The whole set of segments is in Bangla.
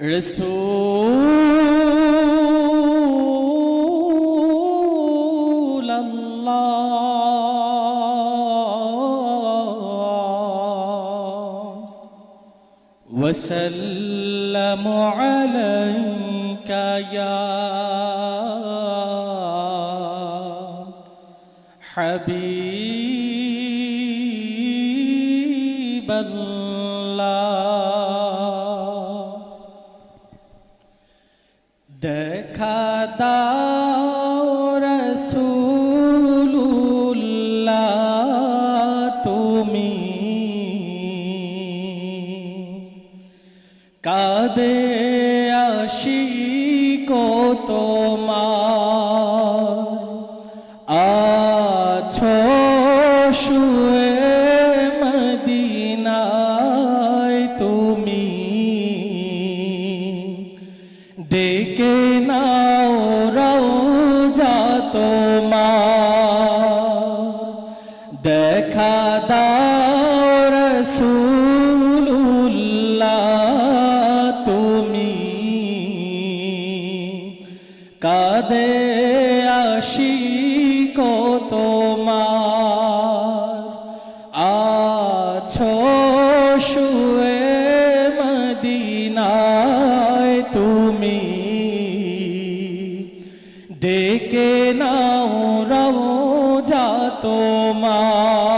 رسول الله. وسلم عليك يا حبيب الله. কাদে আসি কো মা আছো শুয়ে মদিনায় তুমি। ডেকে নাও রওজা তোমার। দেখা দাও রসুল্লাহ কাদে আসি কো তোমার আছো শুয়ে মদিনায় তুমি। ডেকে নাও রওজা তোমার।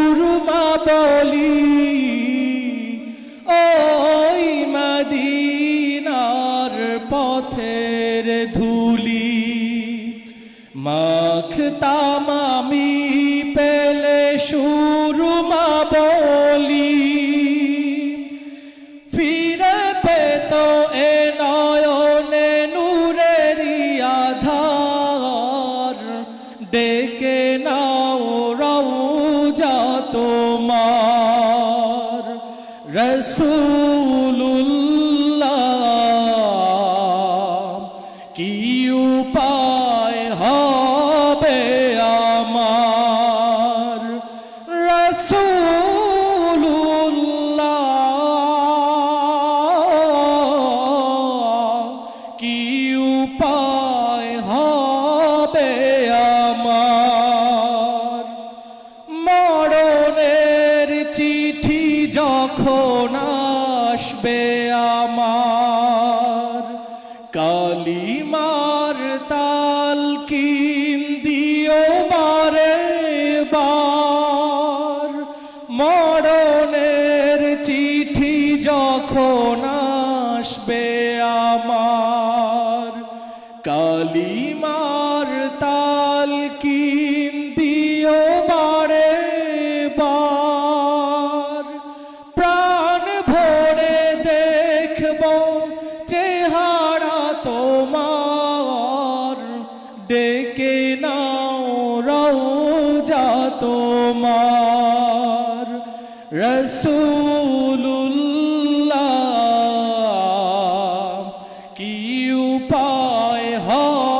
পথের ধুলি মাখতাম আমি পেলে সুরমা বলি। ফিরে পেত এ নয়নে নূরেরি আধার, ডেকে নাও রওজা তোমার। রসুল্লাহ যখন আসবে আমার? কালিমার তাল কিন দিও বারে বার। মরণের চিঠি যখন আসবে আমার? কালিমার তাল কিন তোমার রসুল্লাহ কি উপায় হবে